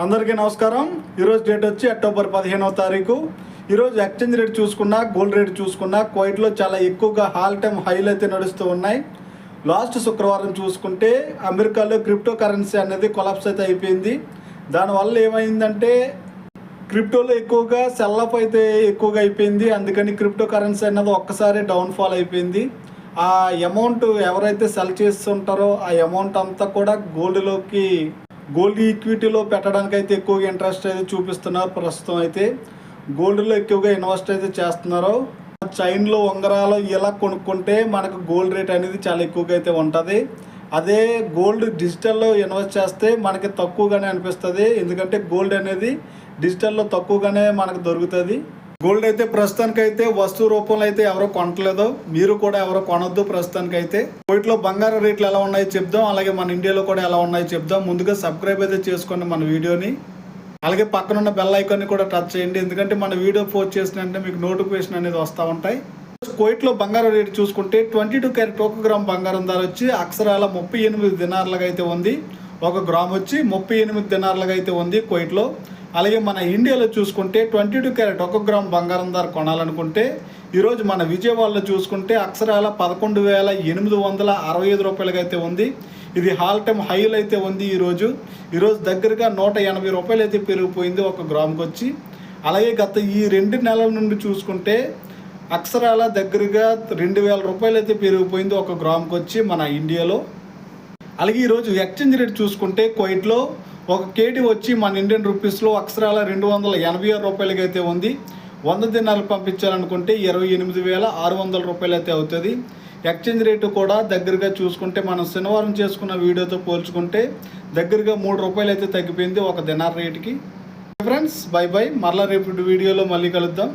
అందరికీ నమస్కారం. ఈరోజు డేట్ వచ్చి అక్టోబర్ పదిహేనవ తారీఖు. ఈరోజు ఎక్స్చేంజ్ రేట్ చూసుకున్నా గోల్డ్ రేట్ చూసుకున్నా కోయిట్లో చాలా ఎక్కువగా హాల్ టైమ్ హైలు అయితే నడుస్తూ ఉన్నాయి. లాస్ట్ శుక్రవారం చూసుకుంటే అమెరికాలో క్రిప్టో కరెన్సీ అనేది కొలాప్స్ అయితే అయిపోయింది. దానివల్ల ఏమైందంటే క్రిప్టోలో ఎక్కువగా సెల్ అప్ అయితే ఎక్కువగా అయిపోయింది. అందుకని క్రిప్టో కరెన్సీ అన్నది ఒక్కసారి డౌన్ఫాల్ అయిపోయింది. ఆ అమౌంట్ ఎవరైతే సెల్ చేస్తుంటారో ఆ అమౌంట్ అంతా కూడా గోల్డ్లోకి గోల్డ్ ఈక్విటీలో పెట్టడానికి అయితే ఎక్కువగా ఇంట్రెస్ట్ అయితే చూపిస్తున్నారు. ప్రస్తుతం అయితే గోల్డ్లో ఎక్కువగా ఇన్వెస్ట్ అయితే చేస్తున్నారు. చైన్లో ఉంగరాలు ఇలా కొనుక్కుంటే మనకు గోల్డ్ రేట్ అనేది చాలా ఎక్కువగా అయితే ఉంటుంది. అదే గోల్డ్ డిజిటల్లో ఇన్వెస్ట్ చేస్తే మనకి తక్కువగానే అనిపిస్తుంది. ఎందుకంటే గోల్డ్ అనేది డిజిటల్లో తక్కువగానే మనకు దొరుకుతుంది. గోల్డ్ అయితే ప్రస్తుతానికి అయితే వస్తువు రూపంలో అయితే ఎవరు కొనట్లేదు. మీరు కూడా ఎవరో కొనొద్దు ప్రస్తుతానికి అయితే కోయిట్లో బంగారం రేట్లు ఎలా ఉన్నాయో చెప్దాం. అలాగే మన ఇండియాలో కూడా ఎలా ఉన్నాయో చెప్దాం. ముందుగా సబ్స్క్రైబ్ అయితే చేసుకోండి మన వీడియోని. అలాగే పక్కన ఉన్న బెల్ ఐకాన్ని కూడా టచ్ చేయండి. ఎందుకంటే మన వీడియో పోస్ట్ చేసిన అంటే మీకు నోటిఫికేషన్ అనేది వస్తూ ఉంటాయి. కోయిట్లో బంగారం రేటు చూసుకుంటే ట్వంటీ టూ క్యారెట్ ఒక గ్రామ్ బంగారం ధర వచ్చి అక్షరాల ముప్పై ఎనిమిది దినార్లుగా అయితే ఉంది. ఒక గ్రామ్ వచ్చి ముప్పై ఎనిమిది దినార్లుగా అయితే ఉంది కోయిట్లో. అలాగే మన ఇండియాలో చూసుకుంటే ట్వంటీ టూ క్యారెట్ ఒక గ్రామ్ బంగారం ధర కొనాలనుకుంటే ఈరోజు మన విజయవాడలో చూసుకుంటే అక్షరాల పదకొండు వేల ఎనిమిది వందల అరవై ఐదు రూపాయలకి అయితే ఉంది. ఇది హాల్ టైమ్ హైలు అయితే ఉంది ఈరోజు. ఈరోజు దగ్గరగా నూట ఎనభై రూపాయలు అయితే పెరిగిపోయింది ఒక గ్రామ్కి వచ్చి అలాగే గత ఈ రెండు నెలల నుండి చూసుకుంటే అక్షరాల దగ్గరగా రెండు వేల రూపాయలు అయితే పెరిగిపోయింది ఒక గ్రామ్కి వచ్చి మన ఇండియాలో. అలాగే ఈరోజు ఎక్స్చేంజ్ రేట్ చూసుకుంటే కోయిట్లో ఒక కేటీ వచ్చి మన ఇండియన్ రూపీస్లో అక్షరాల రెండు వందల ఎనభై ఆరు రూపాయలకి అయితే ఉంది. వంద దినాలు పంపించాలనుకుంటే ఇరవై ఎనిమిది వేల ఆరు వందల రూపాయలు అయితే అవుతుంది. ఎక్స్చేంజ్ రేటు కూడా దగ్గరగా చూసుకుంటే మనం శనివారం చేసుకున్న వీడియోతో పోల్చుకుంటే దగ్గరగా మూడు రూపాయలు అయితే తగ్గిపోయింది ఒక దినార్ రేటుకి. Friends bye bye. మరలా రేపు వీడియోలో మళ్ళీ కలుద్దాం.